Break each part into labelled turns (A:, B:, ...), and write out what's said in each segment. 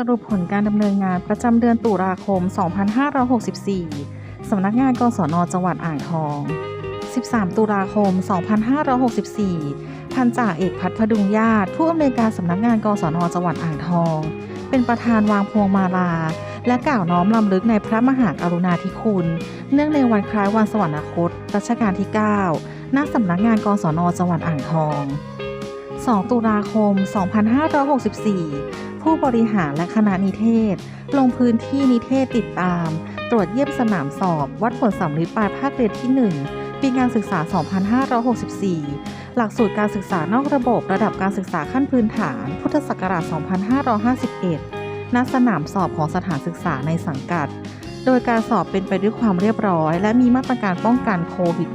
A: สรุปผลการดำเนินงานประจำเดือนตุลาคม 2564 สำนักงานกศนจังหวัดอ่างทอง 13 ตุลาคม 2564 พันจ่าเอกพัฒน์พดุงญาติ ผู้อำนวยการสำนักงานกศนจังหวัดอ่างทอง เป็นประธานวางพวงมาลา และกล่าวน้อมรำลึกในพระมหากรุณาธิคุณ เนื่องในวันคล้ายวันสวรรคตรัชกาลที่ 9 ณ สำนักงานกศนจังหวัดอ่างทอง 2 ตุลาคม 2564 ผู้บริหารและคณะนิเทศ ลงพื้นที่นิเทศติดตาม ตรวจเยี่ยมสนามสอบ วัดผลสำลิดปลายภาคเรียนที่ 1 ปีการศึกษา 2564 หลักสูตรการศึกษานอกระบบระดับการศึกษาขั้นพื้นฐาน พุทธศักราช 2551 ณ สนามสอบของสถานศึกษาในสังกัด โดยการสอบเป็นไปด้วยความเรียบร้อย และมีมาตรการป้องกันโควิด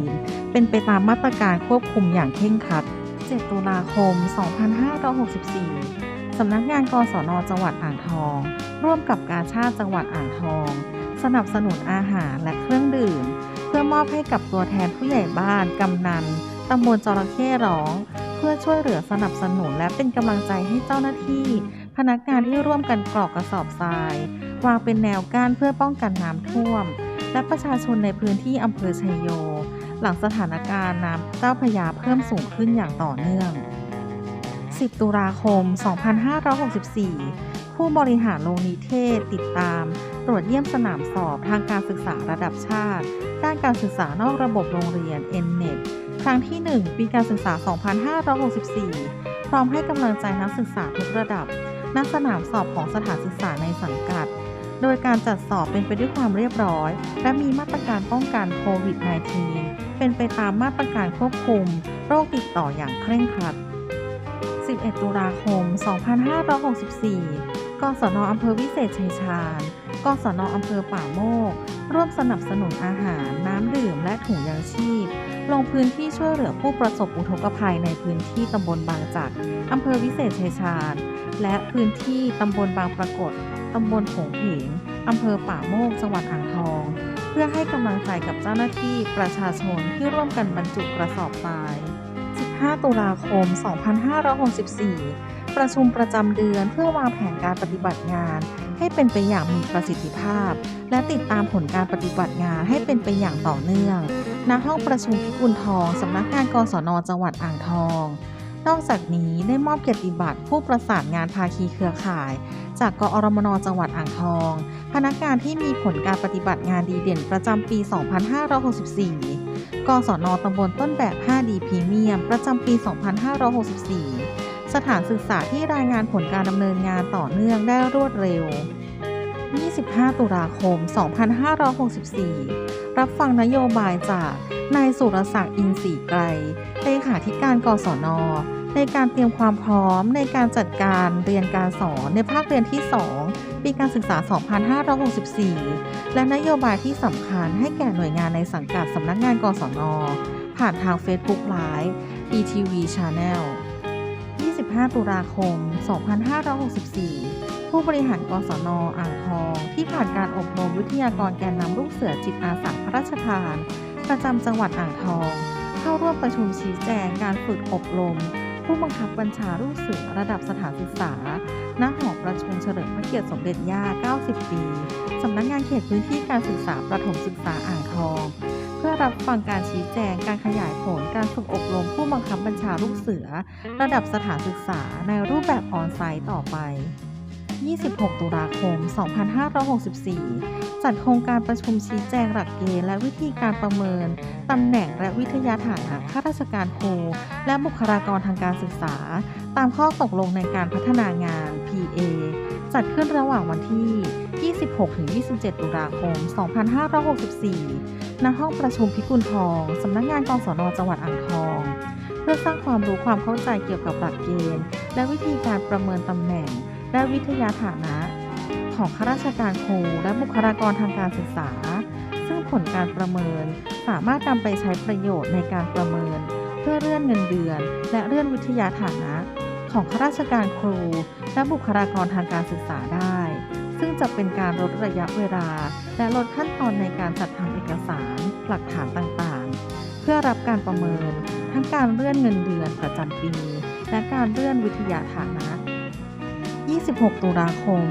A: -19 เป็นไปตามมาตรการควบคุมอย่างเคร่งครัด7ตุลาคม 2564 สำนักงานกศนจังหวัดอ่างทอง ร่วมกับการชาติจังหวัดอ่างทอง สนับสนุนอาหารและเครื่องดื่ม เพื่อมอบให้กับตัวแทนผู้ใหญ่บ้าน กำนันตำบลจระเข้ร้อง เพื่อช่วยเหลือสนับสนุนและเป็นกำลังใจให้เจ้าหน้าที่ พนักงานที่ร่วมกันกรอกกระสอบทรายวางเป็นแนวกั้นเพื่อป้องกันน้ำท่วม และประชาชนในพื้นที่อำเภอชัยโย หลังสถานการณ์น้ำเจ้าพยาเพิ่มสูงขึ้นอย่างต่อเนื่อง 10 ตุลาคม 2564 ผู้บริหารโรงนิเทศติดตาม ตรวจเยี่ยมสนามสอบทางการศึกษาระดับชาติ ด้านการศึกษานอกระบบโรงเรียน NNET ครั้งที่ 1 ปีการศึกษา 2564 พร้อมให้กำลังใจนักศึกษาทุกระดับณสนามสอบของสถานศึกษาในสังกัด โดยการจัดสอบเป็นไปด้วยความเรียบร้อย และมีมาตรการป้องกันโควิด -19 เป็นไปตามมาตรการควบคุม โรคติดต่ออย่างเคร่งครัด 11 ตุลาคม 2564 กศนอำเภอวิเศษชัยชาญ กศนอำเภอป่าโมก ร่วมสนับสนุนอาหาร น้ำดื่ม และถุงยางชีพ ลงพื้นที่ช่วยเหลือผู้ประสบอุทกภัยในพื้นที่ตำบลบางจักรอำเภอวิเศษชัยชาญ และพื้นที่ตำบลบางปรากฏ ตำบลโผงเพงอำเภอป่าโมก จังหวัดอ่างทอง เพื่อให้กำลังใจกับเจ้าหน้าที่ประชาชนที่ร่วมกันบรรจุกระสอบทราย 15ตุลาคม 2564 ประชุมประจำเดือนเพื่อวางแผนการปฏิบัติงาน ให้เป็นไปอย่างมีประสิทธิภาพ และติดตามผลการปฏิบัติงานให้เป็นไปอย่างต่อเนื่อง ณ ห้องประชุมพิกุลทอง สำนักงานกศนจังหวัดอ่างทอง นอกจากนี้ได้มอบเกียรติบัตรผู้ประสานงานภาคีเครือข่าย จากกอรมนจังหวัดอ่างทอง พนักงานที่มีผลการปฏิบัติงานดีเด่นประจำปี 2564 กศนตำบลต้นแบบ 5D พรีเมียม ประจำปี 2564 สถานศึกษาที่รายงานผลการดำเนินงานต่อเนื่องได้รวดเร็ว 25 ตุลาคม 2564 รับฟังนโยบายจากนายสุรศักดิ์อินทรีไกรเลขาธิการกศน ในการเตรียมความพร้อมในการจัดการเรียนการสอนในภาคเรียนที่ 2 ปีการศึกษา 2564 และนโยบายที่สำคัญให้แก่หน่วยงานในสังกัดสำนักงานกศนผ่านทาง Facebook Live ETV Channel 25 ตุลาคม 2564 ผู้บริหารกศนอ่างทอง ที่ผ่านการอบรมวิทยากรแกนนำลูกเสือจิตอาสาพระราชทาน ประจำจังหวัดอ่างทอง เข้าร่วมประชุมชี้แจงการฝึกอบรม ผู้บังคับบัญชาลูกเสือระดับสถานศึกษา ณ หอประชุมเฉลิมพระเกียรติสมเด็จย่า 90 ปี สำนักงานเขตพื้นที่การศึกษาประถมศึกษาอ่างทอง เพื่อรับฟังการชี้แจงการขยายผลการฝึกอบรมผู้บังคับบัญชาลูกเสือ ระดับสถานศึกษาในรูปแบบออนไซต์ต่อไป 26 ตุลาคม 2564 จัดโครงการประชุมชี้แจงหลักเกณฑ์และวิธีการประเมิน ตำแหน่งและวิทยาฐานะข้าราชการครู และบุคลากรทางการศึกษา ตามข้อตกลงในการพัฒนางาน PA จัดขึ้นระหว่างวันที่ 26-27 ตุลาคม 2564 ณ ห้องประชุมพิกุลทอง สำนักงานกศนจังหวัดอ่างทอง เพื่อสร้างความรู้ความเข้าใจเกี่ยวกับหลักเกณฑ์ และวิธีการประเมินตำแหน่ง และวิทยาฐานะ ของข้าราชการครูและบุคลากรทางการศึกษา ซึ่งผลการประเมินสามารถนำไปใช้ประโยชน์ในการประเมิน เพื่อเลื่อนเงินเดือน และเลื่อนวิทยาฐานะ ของข้าราชการครู และบุคลากรทางการศึกษาได้ ซึ่งจะเป็นการลดระยะเวลา และลดขั้นตอนในการจัดทำเอกสาร หลักฐานต่างๆ เพื่อรับการประเมิน ทั้งการเลื่อนเงินเดือนประจำปีและการเลื่อนวิทยาฐานะ 26ตุลาคม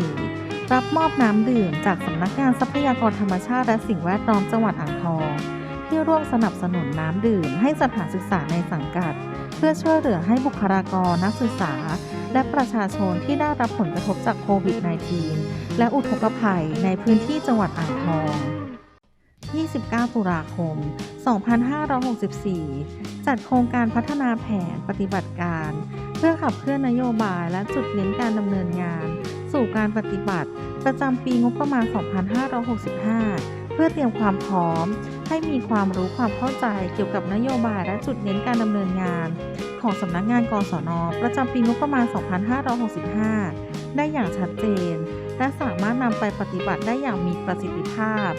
A: 2564 รับมอบน้ำดื่มจากสำนักงานทรัพยากรธรรมชาติและสิ่งแวดล้อมจังหวัดอ่างทอง ที่ร่วมสนับสนุนน้ำดื่มให้สถานศึกษาในสังกัด เพื่อช่วยเหลือให้บุคลากรนักศึกษา และประชาชนที่ได้รับผลกระทบจากโควิด -19 และอุทกภัยในพื้นที่จังหวัดอ่างทอง29 ตุลาคม 2564 จัดโครงการพัฒนาแผนปฏิบัติการ พื่อขับเคลื่อนนโยบายและจุดเน้นการดำเนินงาน สู่การปฏิบัติ ประจำปีงบประมาณ 2565 เพื่อเตรียมความพร้อม ให้มีความรู้ความเข้าใจเกี่ยวกับนโยบายและจุดเน้นการดำเนินงาน ของสำนักงานกศนประจำปีงบประมาณ 2565 ได้อย่างชัดเจน และสามารถนำไปปฏิบัติได้อย่างมีประสิทธิภาพ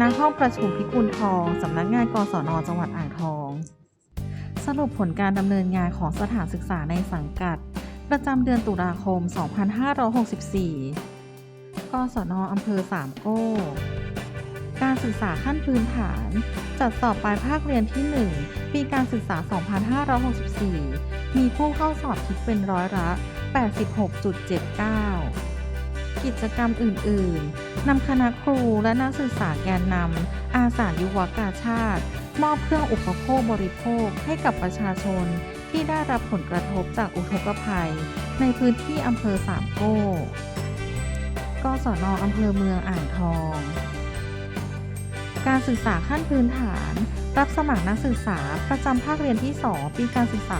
A: ณห้องประชุมพิกุลทองสำนักงานกศนจังหวัดอ่างทอง สรุปผลการดำเนินงานของสถานศึกษาในสังกัด ประจำเดือนตุลาคม 2564 กศนอำเภอสามโก้ การศึกษาขั้นพื้นฐาน จัดสอบปลายภาคเรียนที่ 1 ปีการศึกษา 2564 มีผู้เข้าสอบคิดเป็นร้อยละ 86.79 กิจกรรมอื่น ๆ นำคณะครูและนักศึกษาแกนนำอาสายุวกาชาติ มอบเครื่องอุปโภคบริโภคให้กับประชาชนที่ได้รับผลกระทบจากอุทกภัย ในพื้นที่อำเภอสามโก้กศนอำเภอเมืองอ่างทอง การศึกษาขั้นพื้นฐาน รับสมัครนักศึกษาประจำภาคเรียนที่ 2 ปีการศึกษา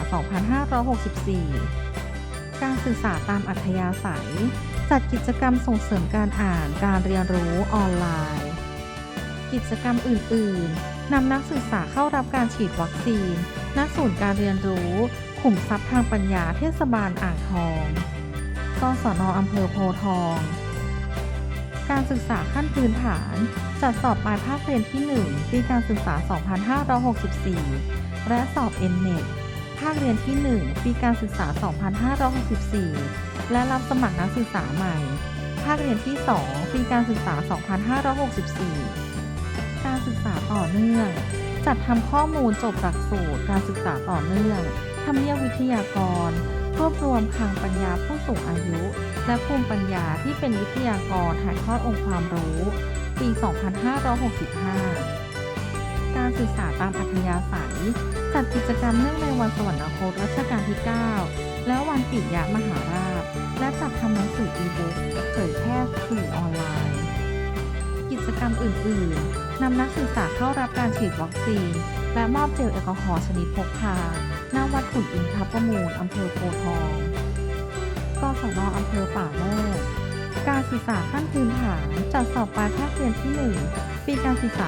A: 2564 การศึกษาตามอัธยาศัย จัดกิจกรรมส่งเสริมการอ่านการเรียนรู้ออนไลน์ กิจกรรมอื่น ๆ นำนักศึกษาเข้ารับการฉีดวัคซีน ณ ศูนย์การเรียนรู้ ขุมทรัพย์ทางปัญญาเทศบาลอ่างทองกศนอำเภอโพทอง การศึกษาขั้นพื้นฐาน จัดสอบปลายภาคเรียนที่ 1 ปีการศึกษา 2564 และสอบ n-net ภาคเรียนที่ 1 ปีการศึกษา 2564 และรับสมัครนักศึกษาใหม่ ภาคเรียนที่ 2 ปีการศึกษา 2564 ศึกษาต่อเนื่อง จัดทำข้อมูลจบหลักสูตรการศึกษาต่อเนื่องทำเนียบวิทยากร รวบรวมคลังปัญญาผู้สูงอายุ และภูมิปัญญาที่เป็นวิทยากรถ่ายทอดองค์ความรู้ ปี 2565 การศึกษาตามอัธยาศัย จัดกิจกรรมเนื่องในวันสวรรคตรัชกาลที่ 9 และวันปิยมหาราช และจัดทำหนังสืออีบุ๊กเผยแพร่สื่อออนไลน์ กิจกรรมอื่น ๆ นำนักศึกษาเข้ารับการฉีดวัคซีน และมอบเจลแอลกอฮอล์ชนิดพกพาหน้าวัดขุนอินทรประมูลอำเภอโพทองกศนอำเภอป่าโมกการศึกษาขั้นพื้นฐานจัดสอบปลายภาคเรียนที่ 1 ปีการศึกษา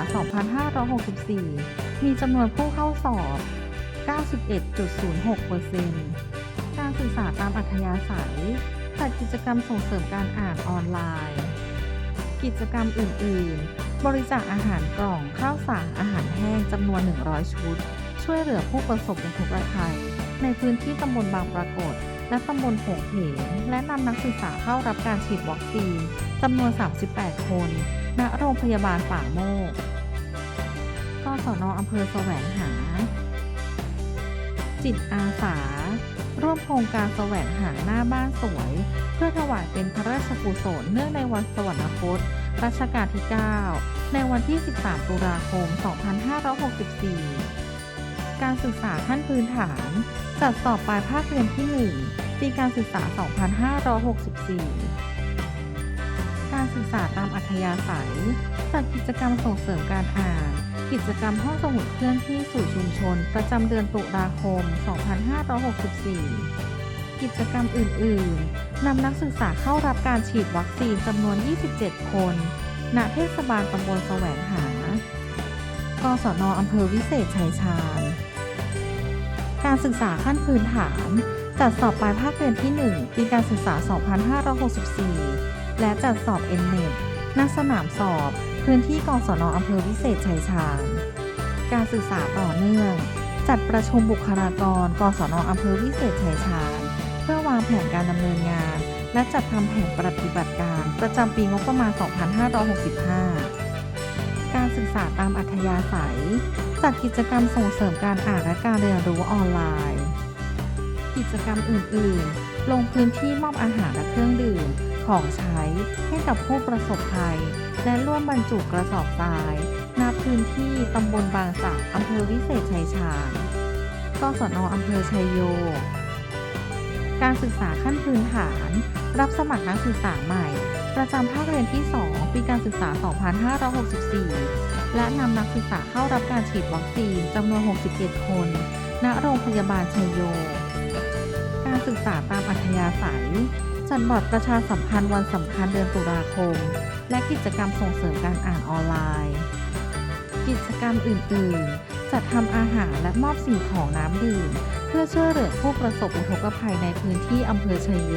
A: 2564 มีจำนวนผู้เข้าสอบ 91.06%การศึกษาตามอัธยาศัย จัดกิจกรรมส่งเสริมการอ่านออนไลน์ กิจกรรมอื่น ๆ บริจาคอาหารกล่องข้าวสารอาหารแห้งจำนวน 100 ชุด ช่วยเหลือผู้ประสบอุทกภัย ในพื้นที่ตำบลบางปรากฏ และตำบลโผงเพงและนำนักศึกษาเข้ารับการฉีดวัคซีนจำนวน 38 คน ณ โรงพยาบาลป่าโมกกศนอำเภอแสวงหา จิตอาสา ร่วมโครงการแสวงหาหน้าบ้านสวย เพื่อถวายเป็นพระราชกุศลเนื่องในวันสวรรคต รัชกาลที่ 9 ในวันที่ 13 ตุลาคม 2564 การศึกษาขั้นพื้นฐาน จัดสอบปลายภาคเรียนที่ 1 ปีการศึกษา 2564 การศึกษาตามอัธยาศัย จัดกิจกรรมส่งเสริมการอ่าน กิจกรรมห้องสมุดเคลื่อนที่สู่ชุมชน ประจำเดือนตุลาคม 2564 กิจกรรมอื่น ๆ นำนักศึกษาเข้ารับการฉีดวัคซีนจำนวน 27 คน ณ เทศบาลตำบลแสวงหา กศนอำเภอวิเศษชัยชาญ การศึกษาขั้นพื้นฐาน จัดสอบปลายภาคเรียนที่ 1 ปีการศึกษา 2564 และจัดสอบ n-net ณ สนามสอบ พื้นที่กศนอำเภอวิเศษชัยชาญ การศึกษาต่อเนื่อง จัดประชุมบุคลากร กศนอำเภอวิเศษชัยชาญ เพื่อวางแผนการดำเนินงาน และจัดทำแผนปฏิบัติการประจำปีงบประมาณ 2565 การศึกษาตามอัธยาศัย จัดกิจกรรมส่งเสริมการอ่านและการเรียนรู้ออนไลน์ กิจกรรมอื่น ๆ ลงพื้นที่มอบอาหารและเครื่องดื่มของใช้ให้กับผู้ประสบภัย และร่วมบรรจุกระสอบทรายณพื้นที่ตำบลบางสักอำเภอวิเศษชัยชาญกศนอำเภอชัยโย การศึกษาขั้นพื้นฐาน รับสมัครนักศึกษาใหม่ ประจำภาคเรียนที่ 2 ปีการศึกษา 2564 และนำนักศึกษาเข้ารับการฉีดวัคซีนจำนวน 67 คน ณ โรงพยาบาลชัยโย การศึกษาตามอัธยาศัย จัดบอร์ดประชาสัมพันธ์วันสำคัญเดือนตุลาคม และกิจกรรมส่งเสริมการอ่านออนไลน์ กิจกรรมอื่น ๆ จัดทำอาหารและมอบสิ่งของน้ำดื่ม เพื่อช่วยเหลือผู้ประสบอุทกภัยในพื้นที่อำเภอชัยโย